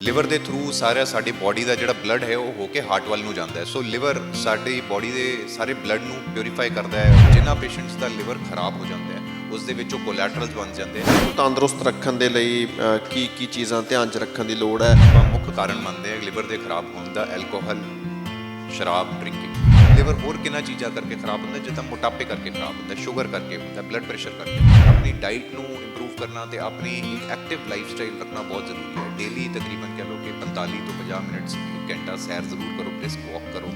Liver ਦੇ through ਸਾਰਾ ਸਾਡੀ ਬਾਡੀ ਦਾ ਜਿਹੜਾ ਬਲੱਡ ਹੈ ਉਹ ਹੋ ਕੇ ਹਾਰਟ ਵੱਲ ਨੂੰ ਜਾਂਦਾ ਹੈ। ਸੋ ਲਿਵਰ ਸਾਡੀ ਬਾਡੀ ਦੇ ਸਾਰੇ ਬਲੱਡ ਨੂੰ ਪਿਉਰੀਫਾਈ ਕਰਦਾ ਹੈ ਜਿਨ੍ਹਾਂ ਪੇਸ਼ੈਂਟਸ ਦਾ ਲਿਵਰ ਖਰਾਬ ਹੋ ਜਾਂਦਾ ਹੈ ਉਸ ਦੇ ਵਿੱਚੋਂ ਕੋਲੈਟਰਲਸ ਬਣ ਜਾਂਦੇ ਹਨ ਤੰਦਰੁਸਤ ਰੱਖਣ ਦੇ ਲਈ ਕੀ ਕੀ ਚੀਜ਼ਾਂ ਧਿਆਨ 'ਚ ਰੱਖਣ ਦੀ ਲੋੜ ਹੈ? ਆਪਾਂ ਮੁੱਖ ਕਾਰਨ ਮੰਨਦੇ ਹਾਂ ਲਿਵਰ ਦੇ ਖਰਾਬ ਹੋਣ ਦਾ ਐਲਕੋਹਲ ਸ਼ਰਾਬ ਡਰਿੰਕਿੰਗ ਲਿਵਰ ਹੋਰ ਕਿੰਨਾ ਚੀਜ਼ਾਂ ਕਰਕੇ ਖਰਾਬ ਹੁੰਦਾ ਜਿੱਦਾਂ ਮੋਟਾਪੇ ਕਰਕੇ ਖਰਾਬ ਹੁੰਦਾ ਸ਼ੂਗਰ ਕਰਕੇ ਹੁੰਦਾ ਬਲੱਡ ਪ੍ਰੈਸ਼ਰ ਕਰਕੇ। ਆਪਣੀ ਡਾਈਟ ਨੂੰ ਇੰਪਰੂਵ ਕਰਨਾ ਤੇ ਆਪਣੀ ਇੱਕ ਐਕਟਿਵ ਲਾਈਫ ਸਟਾਈਲ ਰੱਖਣਾ ਬਹੁਤ ਜ਼ਰੂਰੀ ਹੈ। ਡੇਲੀ ਤਕਰੀਬਨ ਕਹਿ ਲਓ ਕਿ 45 ਤੋਂ 50 ਮਿੰਟ ਇੱਕ ਘੰਟਾ ਸੈਰ ਜ਼ਰੂਰ ਕਰੋ ਬ੍ਰਿਸਕ ਵਾਕ ਕਰੋ।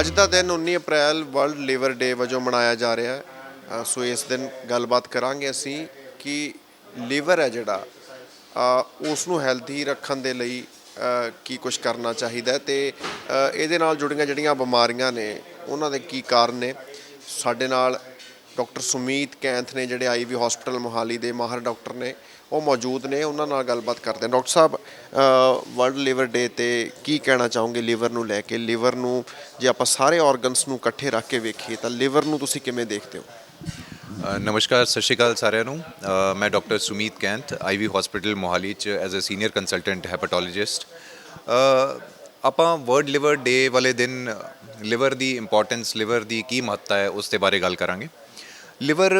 ਅੱਜ ਦਾ ਦਿਨ 19 ਅਪ੍ਰੈਲ ਵਰਲਡ ਲਿਵਰ ਡੇ ਵਜੋਂ ਮਨਾਇਆ ਜਾ ਰਿਹਾ ਹੈ। ਸੋ ਇਸ ਦਿਨ ਗੱਲਬਾਤ ਕਰਾਂਗੇ ਅਸੀਂ ਕਿ ਲੀਵਰ ਹੈ ਜਿਹੜਾ ਅ, ਉਸ ਨੂੰ ਹੈਲਥੀ ਰੱਖਣ ਦੇ ਲਈ ਕੀ ਕੁਝ ਕਰਨਾ ਚਾਹੀਦਾ ਹੈ ਤੇ ਇਹਦੇ ਨਾਲ ਜੁੜੀਆਂ ਜਿਹੜੀਆਂ ਬਿਮਾਰੀਆਂ ਨੇ ਉਹਨਾਂ ਦੇ ਕੀ ਕਾਰਨ ਨੇ? ਸਾਡੇ ਨਾਲ ਡਾਕਟਰ ਸੁਮੀਤ ਕੈਂਥ ਨੇ ਜਿਹੜੇ ਆਈਵੀ ਹਸਪੀਟਲ ਮੋਹਾਲੀ ਦੇ ਮਾਹਰ ਡਾਕਟਰ ਨੇ, ਉਹ ਮੌਜੂਦ ਨੇ, ਉਹਨਾਂ ਨਾਲ ਗੱਲਬਾਤ ਕਰਦੇ ਹਾਂ। ਡਾਕਟਰ ਸਾਹਿਬ ਵਰਲਡ ਲਿਵਰ ਡੇ ਤੇ ਕੀ ਕਹਿਣਾ ਚਾਹੋਗੇ ਲਿਵਰ ਨੂੰ ਲੈ ਕੇ? ਲਿਵਰ ਨੂੰ ਜੇ ਆਪਾਂ ਸਾਰੇ ਆਰਗਨਸ ਨੂੰ ਇਕੱਠੇ ਰੱਖ ਕੇ ਵੇਖੀਏ ਤਾਂ ਲਿਵਰ ਨੂੰ ਤੁਸੀਂ ਕਿਵੇਂ ਦੇਖਦੇ ਹੋ? ਨਮਸਕਾਰ, ਸਤਿ ਸ਼੍ਰੀ ਅਕਾਲ ਸਾਰਿਆਂ ਨੂੰ। ਮੈਂ doctor Sumeet Kainth, Ivy hospital Mohali ਚ as a senior consultant hepatologist ਆਪਾਂ ਵਰਲਡ ਲਿਵਰ ਡੇ ਵਾਲੇ ਦਿਨ ਲਿਵਰ ਦੀ ਇੰਪੋਰਟੈਂਸ ਲਿਵਰ ਦੀ ਕੀ ਮਹੱਤਤਾ ਹੈ, ਉਸ ਦੇ ਬਾਰੇ ਗੱਲ ਕਰਾਂਗੇ। ਲਿਵਰ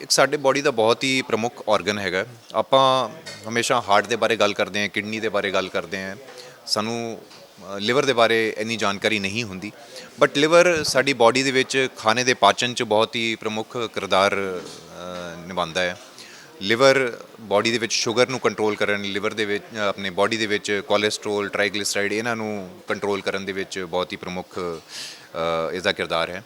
ਇੱਕ ਸਾਡੇ ਬਾਡੀ ਦਾ ਬਹੁਤ ਹੀ ਪ੍ਰਮੁੱਖ ਆਰਗਨ ਹੈਗਾ। ਆਪਾਂ ਹਮੇਸ਼ਾ ਹਾਰਟ ਦੇ ਬਾਰੇ ਗੱਲ ਕਰਦੇ ਹਾਂ ਕਿਡਨੀ ਦੇ ਬਾਰੇ ਗੱਲ ਕਰਦੇ ਹਾਂ। ਸਾਨੂੰ ਲਿਵਰ ਦੇ ਬਾਰੇ ਇੰਨੀ ਜਾਣਕਾਰੀ ਨਹੀਂ ਹੁੰਦੀ। ਬਟ ਲਿਵਰ ਸਾਡੀ ਬਾਡੀ ਦੇ ਵਿੱਚ ਖਾਣੇ ਦੇ ਪਾਚਨ 'ਚ ਬਹੁਤ ਹੀ ਪ੍ਰਮੁੱਖ ਕਿਰਦਾਰ ਨਿਭਾਉਂਦਾ ਹੈ। ਲਿਵਰ ਬਾਡੀ ਦੇ ਵਿੱਚ ਸ਼ੂਗਰ ਨੂੰ ਕੰਟਰੋਲ ਕਰਨ ਲਿਵਰ ਦੇ ਵਿੱਚ ਆਪਣੇ ਬਾਡੀ ਦੇ ਵਿੱਚ ਕੋਲੇਸਟ੍ਰੋਲ ਟ੍ਰਾਈਗਲਿਸਰਾਈਡ ਇਹਨਾਂ ਨੂੰ ਕੰਟਰੋਲ ਕਰਨ ਦੇ ਵਿੱਚ ਬਹੁਤ ਹੀ ਪ੍ਰਮੁੱਖ ਅ, ਇਸ ਦਾ ਕਿਰਦਾਰ ਹੈ।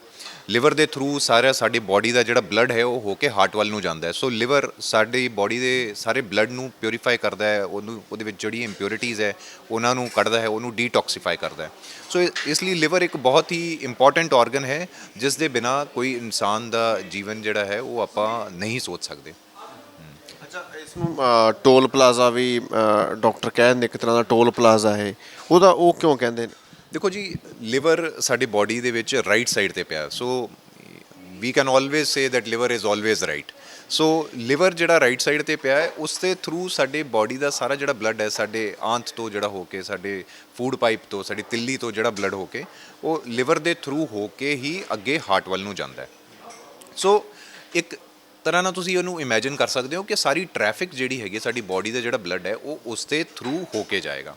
ਲਿਵਰ ਦੇ ਥਰੂ ਸਾਰਾ ਸਾਡੀ ਬਾਡੀ ਦਾ ਜਿਹੜਾ ਬਲੱਡ ਹੈ ਉਹ ਹੋ ਕੇ ਹਾਰਟ ਵੱਲ ਨੂੰ ਜਾਂਦਾ ਹੈ। ਸੋ ਲਿਵਰ ਸਾਡੀ ਬਾਡੀ ਦੇ ਸਾਰੇ ਬਲੱਡ ਨੂੰ ਪਿਉਰੀਫਾਈ ਕਰਦਾ ਹੈ ਉਹਨੂੰ ਉਹਦੇ ਵਿੱਚ ਜਿਹੜੀ ਇੰਪਿਉਰਿਟੀਜ਼ ਹੈ ਉਹਨਾਂ ਨੂੰ ਕੱਢਦਾ ਹੈ ਉਹਨੂੰ ਡੀਟੌਕਸੀਫਾਈ ਕਰਦਾ ਹੈ। ਸੋ ਇਸ ਲਈ ਲਿਵਰ ਇੱਕ ਬਹੁਤ ਹੀ ਇੰਪੋਰਟੈਂਟ ਆਰਗਨ ਹੈ ਜਿਸ ਦੇ ਬਿਨਾ ਕੋਈ ਇਨਸਾਨ ਦਾ ਜੀਵਨ ਜਿਹੜਾ ਹੈ ਉਹ ਆਪਾਂ ਨਹੀਂ ਸੋਚ ਸਕਦੇ। ਅੱਛਾ ਇਸ ਨੂੰ ਟੋਲ ਪਲਾਜ਼ਾ ਵੀ ਅ, ਡਾਕਟਰ ਕਹਿੰਦੇ ਇੱਕ ਤਰ੍ਹਾਂ ਦਾ ਟੋਲ ਪਲਾਜ਼ਾ ਹੈ। ਉਹਦਾ ਉਹ ਕਿਉਂ ਕਹਿੰਦੇ ਨੇ? ਦੇਖੋ ਜੀ ਲਿਵਰ ਸਾਡੇ ਬਾਡੀ ਦੇ ਵਿੱਚ ਰਾਈਟ ਸਾਈਡ ਤੇ ਪਿਆ। So we can always say that liver is always right so liver ਜਿਹੜਾ ਰਾਈਟ ਸਾਈਡ ਤੇ ਪਿਆ ਹੈ, ਉਸ ਦੇ ਥਰੂ ਸਾਡੇ ਬਾਡੀ ਦਾ ਸਾਰਾ ਜਿਹੜਾ ਬਲੱਡ ਹੈ, ਸਾਡੇ ਆਂਤ ਤੋਂ ਜਿਹੜਾ ਹੋ ਕੇ, ਸਾਡੇ ਫੂਡ ਪਾਈਪ ਤੋਂ, ਸਾਡੀ ਤਿੱਲੀ ਤੋਂ ਜਿਹੜਾ ਬਲੱਡ ਹੋ ਕੇ, ਉਹ ਲਿਵਰ ਦੇ ਥਰੂ ਹੋ ਕੇ ਹੀ ਅੱਗੇ ਹਾਰਟ ਵੱਲ ਨੂੰ ਜਾਂਦਾ ਹੈ। ਸੋ ਇੱਕ ਤਰ੍ਹਾਂ ਨਾਲ ਤੁਸੀਂ ਉਹਨੂੰ ਇਮੇਜਿਨ ਕਰ ਸਕਦੇ ਹੋ ਕਿ ਸਾਰੀ ਟ੍ਰੈਫਿਕ ਜਿਹੜੀ ਹੈਗੀ ਸਾਡੀ ਬਾਡੀ ਦਾ ਜਿਹੜਾ ਬਲੱਡ ਹੈ, ਉਹ ਉਸ ਦੇ ਥਰੂ ਹੋ ਕੇ ਜਾਏਗਾ।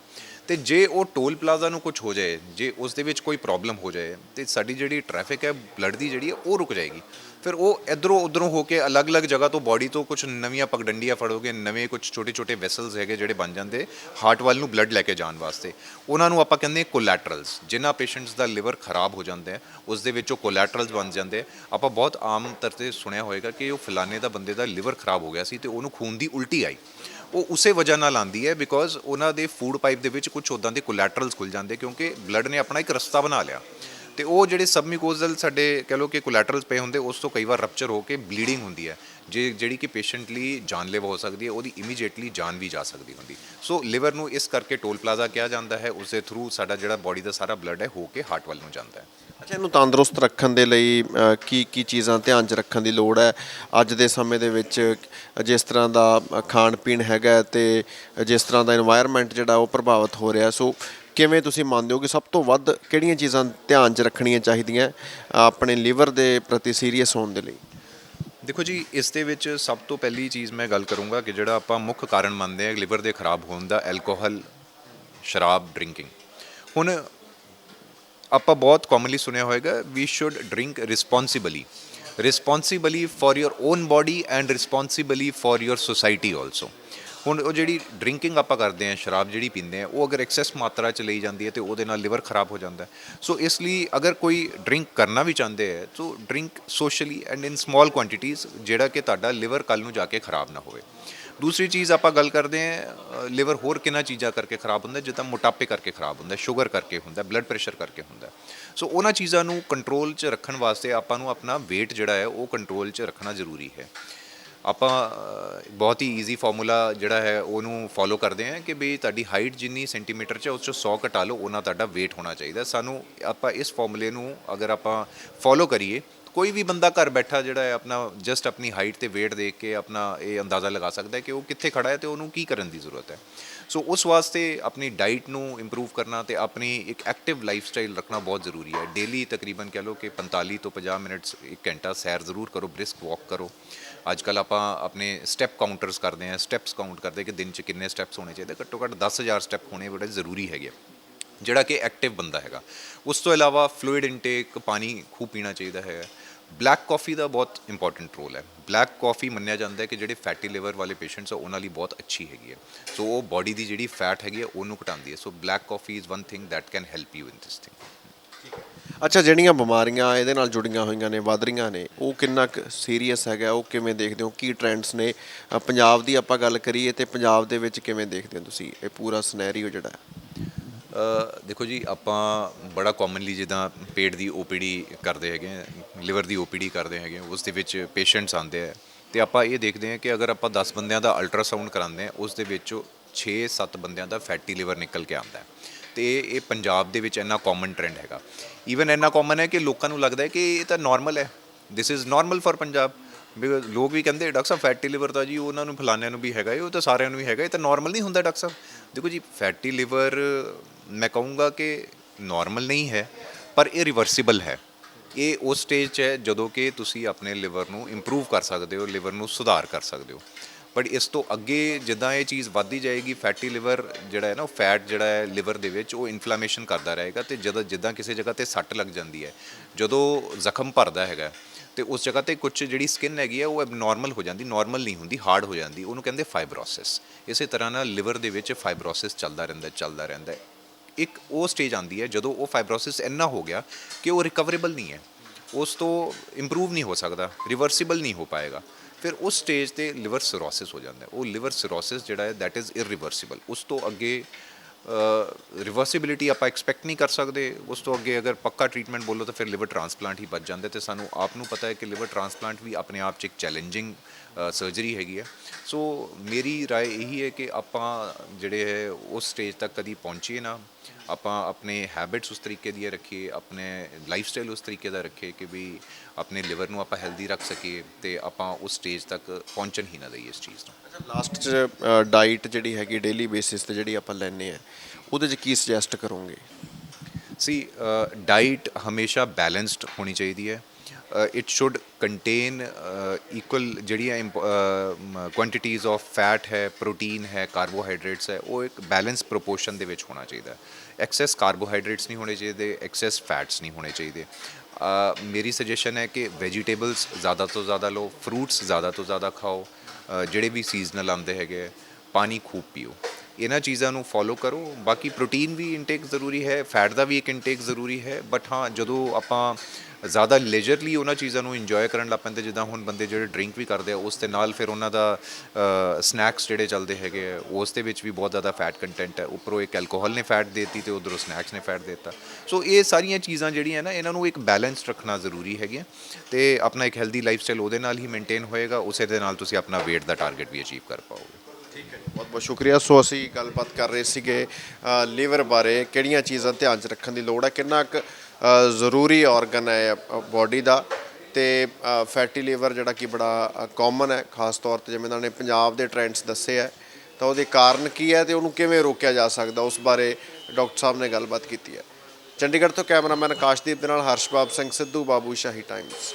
ਤੇ ਜੇ ਉਹ ਟੋਲ ਪਲਾਜ਼ਾ ਨੂੰ ਕੁਝ ਹੋ ਜਾਏ, ਜੇ ਉਸ ਦੇ ਵਿੱਚ ਕੋਈ ਪ੍ਰੋਬਲਮ ਹੋ ਜਾਏ, ਤੇ ਸਾਡੀ ਜਿਹੜੀ ਟ੍ਰੈਫਿਕ ਹੈ ਬਲੱਡ ਦੀ ਜਿਹੜੀ ਹੈ, ਉਹ ਰੁਕ ਜਾਏਗੀ। ਫਿਰ ਉਹ ਇਧਰੋਂ ਉਧਰੋਂ ਹੋ ਕੇ ਅਲੱਗ-ਅਲੱਗ ਜਗ੍ਹਾ ਤੋਂ ਬਾਡੀ ਤੋਂ ਕੁਝ ਨਵੀਆਂ ਪਗਡੰਡੀਆਂ ਫੜੋਗੇ, ਨਵੇਂ ਕੁਝ ਛੋਟੇ-ਛੋਟੇ ਵੈਸਲਸ ਹੈਗੇ ਜਿਹੜੇ ਬਣ ਜਾਂਦੇ ਹਾਰਟ ਵੱਲ ਨੂੰ ਬਲੱਡ ਲੈ ਕੇ ਜਾਣ ਵਾਸਤੇ। ਉਹਨਾਂ ਨੂੰ ਆਪਾਂ ਕਹਿੰਦੇ ਕੋਲੈਟਰਲਸ ਜਿਨ੍ਹਾਂ ਪੇਸ਼ੈਂਟਸ ਦਾ ਲਿਵਰ ਖਰਾਬ ਹੋ ਜਾਂਦਾ ਹੈ, ਉਸ ਦੇ ਵਿੱਚ ਉਹ ਕੋਲੈਟਰਲਸ ਬਣ ਜਾਂਦੇ ਆਪਾਂ ਬਹੁਤ ਆਮ ਤੌਰ ਤੇ ਸੁਣਿਆ ਹੋਏਗਾ ਕਿ ਉਹ ਫਲਾਣੇ ਦਾ ਬੰਦੇ ਦਾ ਲਿਵਰ ਖਰਾਬ ਹੋ ਗਿਆ ਸੀ ਤੇ ਉਹਨੂੰ ਖੂਨ ਦੀ ਉਲਟੀ ਆਈ। ਉਹ ਉਸੇ ਵਜ੍ਹਾ ਨਾਲ ਆਂਦੀ ਹੈ ਬਿਕੋਜ਼ ਉਹਨਾਂ ਦੇ ਫੂਡ ਪਾਈਪ ਦੇ ਵਿੱਚ ਕੁਝ ਉਦਾਂ ਦੇ ਕੋਲੈਟਰਲਸ ਖੁੱਲ ਜਾਂਦੇ ਕਿਉਂਕਿ ਬਲੱਡ ਨੇ ਆਪਣਾ ਇੱਕ ਰਸਤਾ ਬਣਾ ਲਿਆ। ਤੇ ਉਹ ਜਿਹੜੇ ਸਬਮਿਕੋਜ਼ਲ ਸਾਡੇ ਕਹ ਲਓ ਕਿ ਕੋਲੈਟਰਲਸ ਪਏ ਹੁੰਦੇ, ਉਸ ਤੋਂ ਕਈ ਵਾਰ ਰਪਚਰ ਹੋ ਕੇ ਬਲੀਡਿੰਗ ਹੁੰਦੀ ਹੈ। ਜੇ ਜਿਹੜੀ ਕਿ ਪੇਸ਼ੈਂਟ ਲਈ ਜਾਨਲੇਵਾ ਹੋ ਸਕਦੀ ਹੈ, ਉਹਦੀ ਇਮੀਡੀਏਟਲੀ ਜਾਨ ਵੀ ਜਾ ਸਕਦੀ ਹੁੰਦੀ। ਸੋ ਲਿਵਰ ਨੂੰ ਇਸ ਕਰਕੇ ਟੋਲ ਪਲਾਜ਼ਾ ਕਿਹਾ ਜਾਂਦਾ ਹੈ ਉਸ ਦੇ ਥਰੂ ਸਾਡਾ ਜਿਹੜਾ ਬਾਡੀ ਦਾ ਸਾਰਾ ਬਲੱਡ ਹੈ, ਹੋ ਕੇ ਹਾਰਟ ਵੱਲ ਨੂੰ ਜਾਂਦਾ ਹੈ। ਅੱਛਾ, ਇਹਨੂੰ ਤੰਦਰੁਸਤ ਰੱਖਣ ਦੇ ਲਈ ਕੀ ਕੀ ਚੀਜ਼ਾਂ ਧਿਆਨ 'ਚ ਰੱਖਣ ਦੀ ਲੋੜ ਹੈ? ਅੱਜ ਦੇ ਸਮੇਂ ਦੇ ਵਿੱਚ ਜਿਸ ਤਰ੍ਹਾਂ ਦਾ ਖਾਣ ਪੀਣ ਹੈਗਾ ਤੇ ਜਿਸ ਤਰ੍ਹਾਂ ਦਾ এনवायरमेंट ਜਿਹੜਾ ਉਹ ਪ੍ਰਭਾਵਿਤ ਹੋ ਰਿਹਾ, ਸੋ ਕਿਵੇਂ ਤੁਸੀਂ ਮੰਨਦੇ ਹੋ ਕਿ ਸਭ ਤੋਂ ਵੱਧ ਕਿਹੜੀਆਂ ਚੀਜ਼ਾਂ ਧਿਆਨ 'ਚ ਰੱਖਣੀਆਂ ਚਾਹੀਦੀਆਂ, ਆਪਣੇ ਲੀਵਰ ਦੇ ਪ੍ਰਤੀ ਸੀਰੀਅਸ ਹੋਣ ਦੇ ਲਈ? ਦੇਖੋ ਜੀ, ਇਸ ਦੇ ਵਿੱਚ ਸਭ ਤੋਂ ਪਹਿਲੀ ਚੀਜ਼ ਮੈਂ ਗੱਲ ਕਰੂੰਗਾ ਕਿ ਜਿਹੜਾ ਆਪਾਂ ਮੁੱਖ ਕਾਰਨ ਮੰਨਦੇ ਆ ਲੀਵਰ ਦੇ ਖਰਾਬ ਹੋਣ ਦਾ, ਐਲਕੋਹਲ, ਸ਼ਰਾਬ, ਡਰਿੰਕਿੰਗ। ਹੁਣ ਆਪਾਂ ਬਹੁਤ ਕਾਮਨਲੀ ਸੁਣਿਆ ਹੋਏਗਾ we should drink responsibly responsibly for your own body and responsibly for your society also ਹੁਣ ਉਹ ਜਿਹੜੀ ਡਰਿੰਕਿੰਗ ਆਪਾਂ ਕਰਦੇ ਆ ਸ਼ਰਾਬ ਜਿਹੜੀ ਪੀਂਦੇ ਆ ਉਹ ਅਗਰ ਐਕਸੈਸ ਮਾਤਰਾ ਚ ਲਈ ਜਾਂਦੀ ਹੈ ਤੇ ਉਹਦੇ ਨਾਲ ਲਿਵਰ ਖਰਾਬ ਹੋ ਜਾਂਦਾ ਸੋ ਇਸ ਲਈ ਅਗਰ ਕੋਈ ਡਰਿੰਕ ਕਰਨਾ ਵੀ ਚਾਹੁੰਦੇ ਹੈ so drink socially and in small quantities ਜਿਹੜਾ ਕਿ ਤੁਹਾਡਾ ਲਿਵਰ ਕੱਲ ਨੂੰ ਜਾ ਕੇ ਖਰਾਬ ਨਾ ਹੋਵੇ। ਦੂਸਰੀ ਚੀਜ਼ ਆਪਾਂ ਗੱਲ ਕਰਦੇ ਆ ਲਿਵਰ ਹੋਰ ਕਿੰਨਾ ਚੀਜ਼ਾਂ ਕਰਕੇ ਖਰਾਬ ਹੁੰਦਾ, ਜਿੱਦਾਂ ਮੋਟਾਪੇ ਕਰਕੇ ਖਰਾਬ ਹੁੰਦਾ, ਸ਼ੂਗਰ ਕਰਕੇ ਹੁੰਦਾ, ਬਲੱਡ ਪ੍ਰੈਸ਼ਰ ਕਰਕੇ ਹੁੰਦਾ। ਸੋ ਉਹਨਾਂ ਚੀਜ਼ਾਂ ਨੂੰ ਕੰਟਰੋਲ 'ਚ ਰੱਖਣ ਵਾਸਤੇ ਆਪਾਂ ਨੂੰ ਆਪਣਾ weight ਜਿਹੜਾ ਹੈ, ਉਹ ਕੰਟਰੋਲ 'ਚ ਰੱਖਣਾ ਜ਼ਰੂਰੀ ਹੈ। ਆਪਾਂ ਬਹੁਤ ਹੀ ਈਜ਼ੀ ਫਾਰਮੂਲਾ ਜਿਹੜਾ ਹੈ, ਉਹਨੂੰ ਫੋਲੋ ਕਰਦੇ ਹਾਂ ਕਿ ਵੀ ਤੁਹਾਡੀ ਹਾਈਟ ਜਿੰਨੀ ਸੈਂਟੀਮੀਟਰ ਚ ਉਸ ਚੋਂ 100 ਘਟਾ ਲਓ, ਉਹਨਾਂ ਤੁਹਾਡਾ weight ਹੋਣਾ ਚਾਹੀਦਾ। ਸਾਨੂੰ ਆਪਾਂ ਇਸ ਫਾਰਮੂਲੇ ਨੂੰ ਅਗਰ ਆਪਾਂ ਫੋਲੋ ਕਰੀਏ, ਕੋਈ ਵੀ ਬੰਦਾ ਘਰ ਬੈਠਾ ਜਿਹੜਾ ਹੈ, ਆਪਣਾ ਜਸਟ ਆਪਣੀ ਹਾਈਟ ਤੇ weight ਦੇਖ ਕੇ ਆਪਣਾ ਇਹ ਅੰਦਾਜ਼ਾ ਲਗਾ ਸਕਦਾ ਹੈ ਕਿ ਉਹ ਕਿੱਥੇ ਖੜਾ ਹੈ ਤੇ ਉਹਨੂੰ ਕੀ ਕਰਨ ਦੀ ਜ਼ਰੂਰਤ ਹੈ। ਸੋ ਉਸ ਵਾਸਤੇ ਆਪਣੀ ਡਾਈਟ ਨੂੰ ਇੰਪਰੂਵ ਕਰਨਾ ਤੇ ਆਪਣੀ ਇੱਕ ਐਕਟਿਵ ਲਾਈਫ ਸਟਾਈਲ ਰੱਖਣਾ ਬਹੁਤ ਜ਼ਰੂਰੀ ਹੈ ਡੇਲੀ ਤਕਰੀਬਨ ਕਹਿ ਲਓ ਕਿ 45 ਤੋਂ 50 ਮਿੰਟਸ ਇੱਕ ਘੰਟਾ ਸੈਰ ਜ਼ਰੂਰ ਕਰੋ ਬ੍ਰਿਸਕ ਵਾਕ ਕਰੋ ਅੱਜ ਕੱਲ ਆਪਾਂ ਆਪਣੇ ਸਟੈਪ ਕਾਊਂਟਰਸ ਕਰਦੇ ਹਾਂ ਸਟੈਪਸ ਕਾਊਂਟ ਕਰਦੇ ਕਿ ਦਿਨ 'ਚ ਕਿੰਨੇ ਸਟੈਪਸ ਹੋਣੇ ਚਾਹੀਦੇ ਘੱਟੋ ਘੱਟ 10000 ਸਟੈਪ ਹੋਣੇ ਬੜੇ ਜ਼ਰੂਰੀ ਹੈਗੇ ਆ। ਜਿਹੜਾ ਕਿ ਐਕਟਿਵ ਬੰਦਾ ਹੈਗਾ ਉਸ ਤੋਂ ਇਲਾਵਾ ਫਲੂਇਡ ਇਨਟੇਕ ਪਾਣੀ ਖੂਬ ਪੀਣਾ ਚਾਹੀਦਾ ਹੈ ਬਲੈਕ ਕਾਫੀ ਦਾ ਬਹੁਤ ਇੰਪੋਰਟੈਂਟ ਰੋਲ ਹੈ। ਬਲੈਕ ਕਾਫੀ ਮੰਨਿਆ ਜਾਂਦਾ ਹੈ ਕਿ ਜਿਹੜੇ ਫੈਟੀ ਲਿਵਰ ਵਾਲੇ ਪੇਸ਼ੈਂਟਸ ਆ, ਉਹਨਾਂ ਲਈ ਬਹੁਤ ਅੱਛੀ ਹੈਗੀ ਹੈ। ਸੋ ਉਹ ਬਾਡੀ ਦੀ ਜਿਹੜੀ ਫੈਟ ਹੈਗੀ ਹੈ, ਉਹਨੂੰ ਘਟਾਉਂਦੀ ਹੈ। So black coffee is one thing that can help you in this thing ਅੱਛਾ, ਜਿਹੜੀਆਂ ਬਿਮਾਰੀਆਂ ਇਹਦੇ ਨਾਲ ਜੁੜੀਆਂ ਹੋਈਆਂ ਨੇ, ਵੱਧ ਰਹੀਆਂ ਨੇ, ਉਹ ਕਿੰਨਾ ਕੁ ਸੀਰੀਅਸ ਹੈਗਾ, ਉਹ ਕਿਵੇਂ ਦੇਖਦੇ ਹੋ? ਕੀ ਟ੍ਰੈਂਡਸ ਨੇ? ਪੰਜਾਬ ਦੀ ਆਪਾਂ ਗੱਲ ਕਰੀਏ ਤੇ ਪੰਜਾਬ ਦੇ ਵਿੱਚ ਕਿਵੇਂ ਦੇਖਦੇ ਹੋ ਤੁਸੀਂ? ਇਹ ਪੂਰਾ ਸਿਨੈਰੀਓ ਜਿਹੜਾ ਦੇਖੋ ਜੀ, ਆਪਾਂ ਬੜਾ ਕਾਮਨਲੀ ਜਿੱਦਾਂ ਪੇਟ ਦੀ ਓਪੀਡੀ ਕਰਦੇ ਹੈਗੇ ਆ ਲਿਵਰ ਦੀ ਓਪੀਡੀ ਕਰਦੇ ਹੈਗੇ ਉਸ ਦੇ ਵਿੱਚ ਪੇਸ਼ੈਂਟਸ ਆਉਂਦੇ ਆ। ਤੇ ਆਪਾਂ ਇਹ ਦੇਖਦੇ ਹਾਂ ਕਿ ਅਗਰ ਆਪਾਂ 10 ਬੰਦਿਆਂ ਦਾ ਅਲਟਰਾਸਾਊਂਡ ਕਰਾਉਂਦੇ ਆ, ਉਸ ਦੇ ਵਿੱਚੋਂ 6-7 ਬੰਦਿਆਂ ਦਾ ਫੈਟੀ ਲਿਵਰ ਨਿਕਲ ਕੇ ਆਉਂਦਾ ਹੈ। ਤੇ ਇਹ ਪੰਜਾਬ ਦੇ ਵਿੱਚ ਇੰਨਾ ਕਾਮਨ ਟ੍ਰੈਂਡ ਹੈਗਾ। ਈਵਨ ਇੰਨਾ ਕਾਮਨ ਹੈ ਕਿ ਲੋਕਾਂ ਨੂੰ ਲੱਗਦਾ ਹੈ ਕਿ ਇਹ ਤਾਂ ਨਾਰਮਲ ਹੈ। This is normal for Punjab. Because ਲੋਕ ਵੀ ਕਹਿੰਦੇ, ਡਾਕਟਰ ਸਾਹਿਬ ਫੈਟੀ ਲਿਵਰ ਤਾਂ ਜੀ ਉਹਨਾਂ ਨੂੰ, ਫਲਾਣਿਆਂ ਨੂੰ ਵੀ ਹੈਗਾ ਇਹ ਉਹ ਤਾਂ ਸਾਰਿਆਂ ਨੂੰ ਵੀ ਹੈਗਾ ਇਹ ਤਾਂ ਨਾਰਮਲ ਨਹੀਂ ਹੁੰਦਾ ਡਾਕਟਰ ਸਾਹਿਬ। ਦੇਖੋ ਜੀ ਫੈਟੀ ਲਿਵਰ ਮੈਂ ਕਹੂੰਗਾ ਕਿ ਨਾਰਮਲ ਨਹੀਂ ਹੈ, ਪਰ ਇਹ ਰਿਵਰਸੀਬਲ ਹੈ। ਇਹ ਉਸ ਸਟੇਜ 'ਚ ਹੈ ਜਦੋਂ ਕਿ ਤੁਸੀਂ ਆਪਣੇ ਲਿਵਰ ਨੂੰ ਇੰਪਰੂਵ ਕਰ ਸਕਦੇ ਹੋ ਲਿਵਰ ਨੂੰ ਸੁਧਾਰ ਕਰ ਸਕਦੇ ਹੋ। ਬਟ ਇਸ ਤੋਂ ਅੱਗੇ ਜਿੱਦਾਂ ਇਹ ਚੀਜ਼ ਵੱਧਦੀ ਜਾਏਗੀ ਫੈਟੀ ਲਿਵਰ ਜਿਹੜਾ ਹੈ ਨਾ, ਉਹ ਫੈਟ ਜਿਹੜਾ ਹੈ ਲਿਵਰ ਦੇ ਵਿੱਚ, ਉਹ ਇਨਫਲੇਮੇਸ਼ਨ ਕਰਦਾ ਰਹੇਗਾ ਤੇ ਜਦੋਂ ਜਿੱਦਾਂ ਕਿਸੇ ਜਗ੍ਹਾ ਤੇ ਸੱਟ ਲੱਗ ਜਾਂਦੀ ਹੈ, ਜਦੋਂ ਜ਼ਖਮ ਭਰਦਾ ਹੈਗਾ, ਤੇ ਉਸ ਜਗ੍ਹਾ ਤੇ ਕੁਝ ਜਿਹੜੀ ਸਕਿਨ ਹੈਗੀ ਹੈ, ਉਹ ਐਬਨੋਰਮਲ ਹੋ ਜਾਂਦੀ ਨਾਰਮਲ ਨਹੀਂ ਹੁੰਦੀ ਹਾਰਡ ਹੋ ਜਾਂਦੀ। ਉਹਨੂੰ ਕਹਿੰਦੇ ਫਾਈਬਰੋਸਿਸ ਇਸੇ ਤਰ੍ਹਾਂ ਨਾਲ ਲਿਵਰ ਦੇ ਵਿੱਚ ਫਾਈਬਰੋਸਿਸ ਚੱਲਦਾ ਰਹਿੰਦਾ ਚੱਲਦਾ ਰਹਿੰਦਾ ਇੱਕ ਉਹ ਸਟੇਜ ਆਂਦੀ ਹੈ ਜਦੋਂ ਉਹ ਫਾਈਬਰੋਸਿਸ ਇੰਨਾ ਹੋ ਗਿਆ ਕਿ ਉਹ ਰਿਕਵਰੇਬਲ ਨਹੀਂ ਹੈ। ਉਸ ਤੋਂ ਇੰਪਰੂਵ ਨਹੀਂ ਹੋ ਸਕਦਾ ਰਿਵਰਸੀਬਲ ਨਹੀਂ ਹੋ ਪਾਏਗਾ। ਫਿਰ ਉਸ ਸਟੇਜ ਤੇ ਲਿਵਰ ਸਿਰੋਸਿਸ ਹੋ ਜਾਂਦਾ ਉਹ ਲਿਵਰ ਸਿਰੋਸਿਸ ਜਿਹੜਾ ਹੈ, that ਇਜ਼ ਇਰਰੀਵਰਸੀਬਲ ਉਸ ਤੋਂ ਅੱਗੇ ਰਿਵਰਸਿਬਿਲਿਟੀ ਆਪਾਂ ਐਕਸਪੈਕਟ ਨਹੀਂ ਕਰ ਸਕਦੇ। ਉਸ ਤੋਂ ਅੱਗੇ ਅਗਰ ਪੱਕਾ ਟ੍ਰੀਟਮੈਂਟ ਬੋਲੋ ਤਾਂ ਫਿਰ ਲਿਵਰ ਟ੍ਰਾਂਸਪਲਾਂਟ ਹੀ ਬਚ ਜਾਂਦਾ ਤੇ ਸਾਨੂੰ ਆਪ ਨੂੰ ਪਤਾ ਹੈ ਕਿ ਲਿਵਰ ਟ੍ਰਾਂਸਪਲਾਂਟ ਵੀ ਆਪਣੇ ਆਪ 'ਚ ਇੱਕ ਚੈਲੰਜਿੰਗ ਸਰਜਰੀ ਹੈਗੀ ਹੈ ਸੋ ਮੇਰੀ رائے ਇਹੀ ਹੈ ਕਿ ਆਪਾਂ ਜਿਹੜੇ ਹੈ ਉਸ ਸਟੇਜ ਤੱਕ ਕਦੀ ਪਹੁੰਚੀਏ ਨਾ ਆਪਾਂ ਆਪਣੇ ਹੈਬਿਟਸ ਉਸ ਤਰੀਕੇ ਦੀਆਂ ਰੱਖੀਏ ਆਪਣੇ ਲਾਈਫ ਸਟਾਈਲ ਉਸ ਤਰੀਕੇ ਦਾ ਰੱਖੀਏ ਕਿ ਵੀ ਆਪਣੇ ਲਿਵਰ ਨੂੰ ਆਪਾਂ ਹੈਲਦੀ ਰੱਖ ਸਕੀਏ ਤੇ ਆਪਾਂ ਉਸ ਸਟੇਜ ਤੱਕ ਪਹੁੰਚਣ ਹੀ ਨਾ ਦਈਏ ਇਸ ਚੀਜ਼ ਨੂੰ ਲਾਸਟ ਚ ਡਾਈਟ ਜਿਹੜੀ ਹੈਗੀ ਡੇਲੀ ਬੇਸਿਸ ਤੇ ਜਿਹੜੀ ਆਪਾਂ ਲੈਣੇ ਆ ਉਹਦੇ ਚ ਕੀ ਸੁਜੈਸਟ ਕਰੋਗੇ ਸੀ ਡਾਈਟ ਹਮੇਸ਼ਾ ਬੈਲੈਂਸਡ ਹੋਣੀ ਚਾਹੀਦੀ ਹੈ ਇਟ ਸ਼ੁੱਡ ਕੰਟੇਨ ਇਕੁਅਲ ਜਿਹੜੀਆਂ ਕੁਆਂਟੀਟੀਜ਼ ਆਫ ਫੈਟ ਹੈ ਪ੍ਰੋਟੀਨ ਹੈ ਕਾਰਬੋਹਾਈਡਰੇਟਸ ਹੈ, ਉਹ ਇੱਕ ਬੈਲੈਂਸ ਪ੍ਰੋਪੋਰਸ਼ਨ ਦੇ ਵਿੱਚ ਹੋਣਾ ਚਾਹੀਦਾ ਐਕਸੈਸ ਕਾਰਬੋਹਾਈਡਰੇਟਸ ਨਹੀਂ ਹੋਣੇ ਚਾਹੀਦੇ ਐਕਸੈਸ ਫੈਟਸ ਨਹੀਂ ਹੋਣੇ ਚਾਹੀਦੇ। ਮੇਰੀ ਸੁਜੈਸ਼ਨ ਹੈ ਕਿ ਵੈਜੀਟੇਬਲਸ ਜ਼ਿਆਦਾ ਤੋਂ ਜ਼ਿਆਦਾ ਲਓ ਫਰੂਟਸ ਜ਼ਿਆਦਾ ਤੋਂ ਜ਼ਿਆਦਾ ਖਾਓ ਜਿਹੜੇ ਵੀ ਸੀਜ਼ਨਲ ਆਉਂਦੇ ਹੈਗੇ ਪਾਣੀ ਖੂਬ ਪੀਓ। ਇਹਨਾਂ ਚੀਜ਼ਾਂ ਨੂੰ ਫੋਲੋ ਕਰੋ, ਬਾਕੀ ਪ੍ਰੋਟੀਨ ਵੀ ਇਨਟੇਕ ਜ਼ਰੂਰੀ ਹੈ ਫੈਟ ਦਾ ਵੀ ਇੱਕ ਇਨਟੇਕ ਜ਼ਰੂਰੀ ਹੈ ਬਟ ਹਾਂ, ਜਦੋਂ ਆਪਾਂ ਜ਼ਿਆਦਾ ਲੇਜਰਲੀ ਉਹਨਾਂ ਚੀਜ਼ਾਂ ਨੂੰ ਇੰਜੋਏ ਕਰਨ ਲੱਗ ਪੈਂਦੇ, ਜਿੱਦਾਂ ਹੁਣ ਬੰਦੇ ਜਿਹੜੇ ਡਰਿੰਕ ਵੀ ਕਰਦੇ ਆ, ਉਸ ਦੇ ਨਾਲ ਫਿਰ ਉਹਨਾਂ ਦਾ ਸਨੈਕਸ ਜਿਹੜੇ ਚੱਲਦੇ ਹੈਗੇ ਆ, ਉਸ ਦੇ ਵਿੱਚ ਵੀ ਬਹੁਤ ਜ਼ਿਆਦਾ ਫੈਟ ਕੰਟੈਂਟ ਹੈ। ਉੱਪਰੋਂ ਇੱਕ ਐਲਕੋਹਲ ਨੇ ਫੈਟ ਦੇਤੀ ਤੇ ਉਧਰੋਂ ਸਨੈਕਸ ਨੇ ਫੈਟ ਦਿੱਤਾ। ਸੋ ਇਹ ਸਾਰੀਆਂ ਚੀਜ਼ਾਂ ਜਿਹੜੀਆਂ ਨਾ, ਇਹਨਾਂ ਨੂੰ ਇੱਕ ਬੈਲੈਂਸ ਰੱਖਣਾ ਜ਼ਰੂਰੀ ਹੈਗੀਆਂ ਤੇ ਆਪਣਾ ਇੱਕ ਹੈਲਦੀ ਲਾਈਫ ਸਟਾਈਲ ਉਹਦੇ ਨਾਲ ਹੀ ਮੇਨਟੇਨ ਹੋਏਗਾ, ਉਸੇ ਦੇ ਨਾਲ ਤੁਸੀਂ ਆਪਣਾ weight ਦਾ ਟਾਰਗੇਟ ਵੀ ਅਚੀਵ ਕਰ ਪਾਓਗੇ। ਠੀਕ ਹੈ। ਬਹੁਤ ਬਹੁਤ ਸ਼ੁਕਰੀਆ। ਸੋ ਅਸੀਂ ਗੱਲਬਾਤ ਕਰ ਰਹੇ ਸੀਗੇ ਲੀਵਰ ਬਾਰੇ, ਕਿਹੜੀਆਂ ਚੀਜ਼ਾਂ ਧਿਆਨ 'ਚ ਰੱਖਣ ਦੀ ਲੋੜ ਹੈ, ਕਿੰਨਾ ਕੁ ਜ਼ਰੂਰੀ ਆਰਗਨ ਹੈ ਬਾਡੀ ਦਾ ਤੇ ਫੈਟੀ ਲੀਵਰ ਜਿਹੜਾ ਕਿ ਬੜਾ ਕਾਮਨ ਹੈ, ਖਾਸ ਤੌਰ ਤੇ ਜਿਵੇਂ ਇਹਨਾਂ ਨੇ ਪੰਜਾਬ ਦੇ ਟ੍ਰੈਂਡਸ ਦੱਸੇ ਹੈ, ਤਾਂ ਉਹਦੇ ਕਾਰਨ ਕੀ ਹੈ ਤੇ ਉਹਨੂੰ ਕਿਵੇਂ ਰੋਕਿਆ ਜਾ ਸਕਦਾ, ਉਸ ਬਾਰੇ ਡਾਕਟਰ ਸਾਹਿਬ ਨੇ ਗੱਲਬਾਤ ਕੀਤੀ ਹੈ। ਚੰਡੀਗੜ੍ਹ ਤੋਂ ਕੈਮਰਾਮੈਨ ਆਕਾਸ਼ਦੀਪ ਦੇ ਨਾਲ ਹਰਸ਼ਬਾਬ ਸਿੰਘ ਸਿੱਧੂ, ਬਾਬੂ ਸ਼ਾਹੀ ਟਾਈਮਜ਼